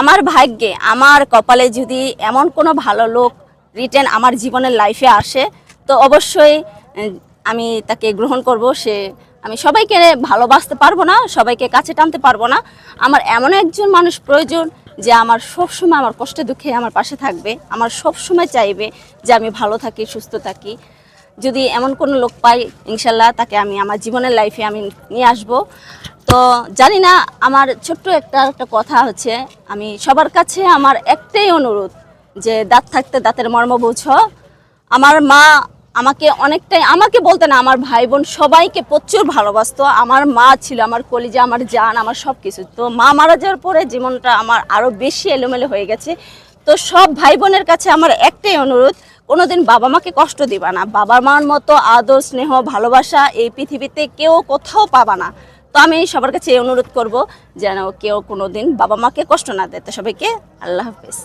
আমার ভাগ্যে, আমার কপালে যদি এমন কোনো ভালো লোক রিটেন আমার জীবনের লাইফে আসে, তো অবশ্যই আমি তাকে গ্রহণ করব। সে, আমি সবাইকে ভালোবাসতে পারব না, সবাইকে কাছে টানতে পারব না। আমার এমন একজন মানুষ প্রয়োজন যে আমার সব সময় আমার কষ্টে দুঃখে আমার পাশে থাকবে, আমার সব সময় চাইবে যে আমি ভালো থাকি, সুস্থ থাকি। যদি এমন কোনো লোক পাই, ইনশাল্লাহ তাকে আমি আমার জীবনের লাইফে আমি নিয়ে আসব। তো জানি না, আমার ছোট্ট একটা একটা কথা হচ্ছে, আমি সবার কাছে আমার একটাই অনুরোধ যে দাঁত থাকতে দাঁতের মর্ম বুঝো। আমার মা আমাকে অনেকটাই, আমাকে বলতে না, আমার ভাই বোন সবাইকে প্রচুর ভালোবাসতো। আমার মা ছিল, আমার কলিজা, আমার জান, আমার সব কিছু তো মা মারা যাওয়ার পরে জীবনটা আমার আরও বেশি এলোমেলো হয়ে গেছে। তো সব ভাই বোনের কাছে আমার একটাই অনুরোধ, কোনোদিন বাবা মাকে কষ্ট দিবা না। বাবা মার মতো আদর, স্নেহ, ভালোবাসা এই পৃথিবীতে কেউ কোথাও পাবা না। তো আমি সবার কাছে অনুরোধ করব যেন কেউ কোনো দিন বাবা মাকে কষ্ট না দেয়। তো সবাইকে আল্লাহ হাফেজ।